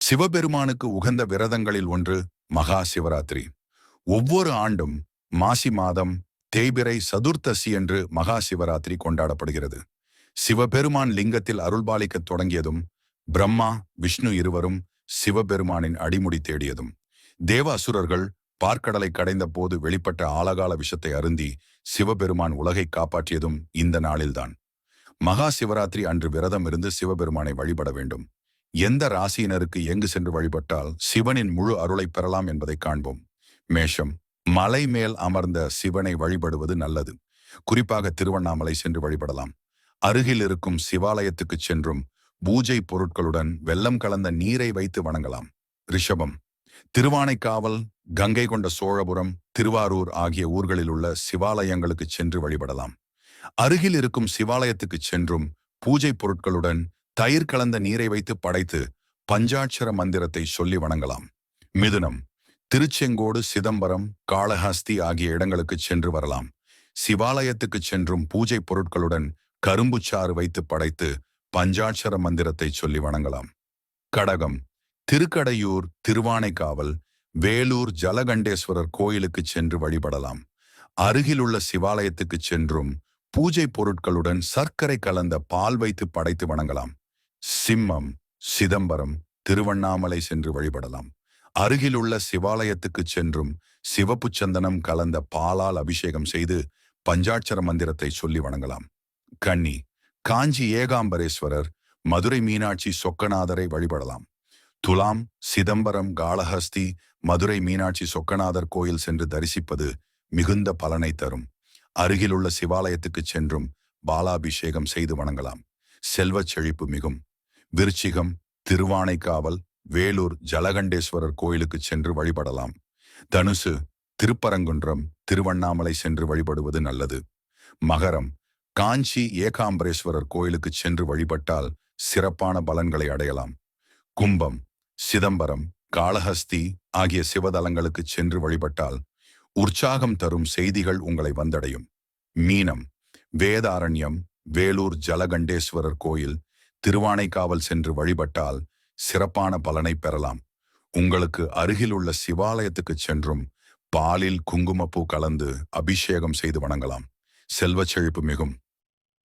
சிவபெருமானுக்கு உகந்த விரதங்களில் ஒன்று மகா சிவராத்திரி ஒவ்வொரு ஆண்டும் மாசி மாதம் தேய்பிரை சதுர்த்தசி என்று மகா சிவராத்திரி கொண்டாடப்படுகிறது. சிவபெருமான் லிங்கத்தில் அருள்பாலிக்கத் தொடங்கியதும் பிரம்மா விஷ்ணு இருவரும் சிவபெருமானின் அடிமுடி தேடியதும். தேவ அசுரர்கள் பார்க்கடலை கடைந்த போது வெளிப்பட்ட ஆலகால விஷத்தை அருந்தி சிவபெருமான் உலகை காப்பாற்றியதும் இந்த நாளில்தான். மகா சிவராத்திரி அன்று விரதம் இருந்து சிவபெருமானை வழிபட வேண்டும். எந்த ராசியினருக்கு எங்கு சென்று வழிபட்டால் சிவனின் முழு அருளை பெறலாம் என்பதை காண்போம். மேஷம். மலை மேல் அமர்ந்த சிவனை வழிபடுவது நல்லது. குறிப்பாக திருவண்ணாமலை சென்று வழிபடலாம். அருகில் இருக்கும் சிவாலயத்துக்கு சென்றும் பூஜை பொருட்களுடன் வெள்ளம் கலந்த நீரை வைத்து வணங்கலாம். ரிஷபம். திருவானைக்காவல் கங்கை கொண்ட சோழபுரம் திருவாரூர் ஆகிய ஊர்களில் உள்ள சிவாலயங்களுக்கு சென்று வழிபடலாம். அருகில் இருக்கும் சிவாலயத்துக்கு சென்றும் பூஜை பொருட்களுடன் தயிர் கலந்த நீரை வைத்து படைத்து பஞ்சாட்சர மந்திரத்தை சொல்லி வணங்கலாம். மிதுனம் திருச்செங்கோடு சிதம்பரம் காளஹஸ்தி ஆகிய இடங்களுக்கு சென்று வரலாம். சிவாலயத்துக்கு சென்றும் பூஜை பொருட்களுடன் கரும்புச்சாறு வைத்து படைத்து பஞ்சாட்சர மந்திரத்தை சொல்லி வணங்கலாம். கடகம் திருக்கடையூர் திருவானைக்காவல் வேலூர் ஜலகண்டேஸ்வரர் கோயிலுக்கு சென்று வழிபடலாம். அருகிலுள்ள சிவாலயத்துக்கு சென்றும் பூஜை பொருட்களுடன் சர்க்கரை கலந்த பால் வைத்து படைத்து வணங்கலாம். சிம்மம் சிதம்பரம் திருவண்ணாமலை சென்று வழிபடலாம். அருகிலுள்ள சிவாலயத்துக்கு சென்றும் சிவப்பு சந்தனம் கலந்த பாலால் அபிஷேகம் செய்து பஞ்சாட்சர மந்திரத்தை சொல்லி வணங்கலாம். கன்னி காஞ்சி ஏகாம்பரேஸ்வரர் மதுரை மீனாட்சி சொக்கநாதரை வழிபடலாம். துலாம் சிதம்பரம் காளஹஸ்தி மதுரை மீனாட்சி சொக்கநாதர் கோயில் சென்று தரிசிப்பது மிகுந்த பலனை தரும். அருகிலுள்ள சிவாலயத்துக்கு சென்றும் பாலாபிஷேகம் செய்து வணங்கலாம். செல்வச் செழிப்பு மிகும். விருச்சிகம் திருவானைக்காவல் வேலூர் ஜலகண்டேஸ்வரர் கோயிலுக்கு சென்று வழிபடலாம். தனுசு திருப்பரங்குன்றம் திருவண்ணாமலை சென்று வழிபடுவது நல்லது. மகரம் காஞ்சி ஏகாம்பரேஸ்வரர் கோயிலுக்கு சென்று வழிபட்டால் சிறப்பான பலன்களை அடையலாம். கும்பம் சிதம்பரம் காளஹஸ்தி ஆகிய சிவதலங்களுக்கு சென்று வழிபட்டால் உற்சாகம் தரும் செய்திகள் உங்களை வந்தடையும். மீனம் வேதாரண்யம் வேலூர் ஜலகண்டேஸ்வரர் கோயில் திருவானைக்காவல் சென்று வழிபட்டால் சிறப்பான பலனை பெறலாம். உங்களுக்கு அருகிலுள்ள சிவாலயத்துக்கு சென்றும் பாலில் குங்குமப்பூ கலந்து அபிஷேகம் செய்து வணங்கலாம். செல்வச் செழிப்பு மிகும்.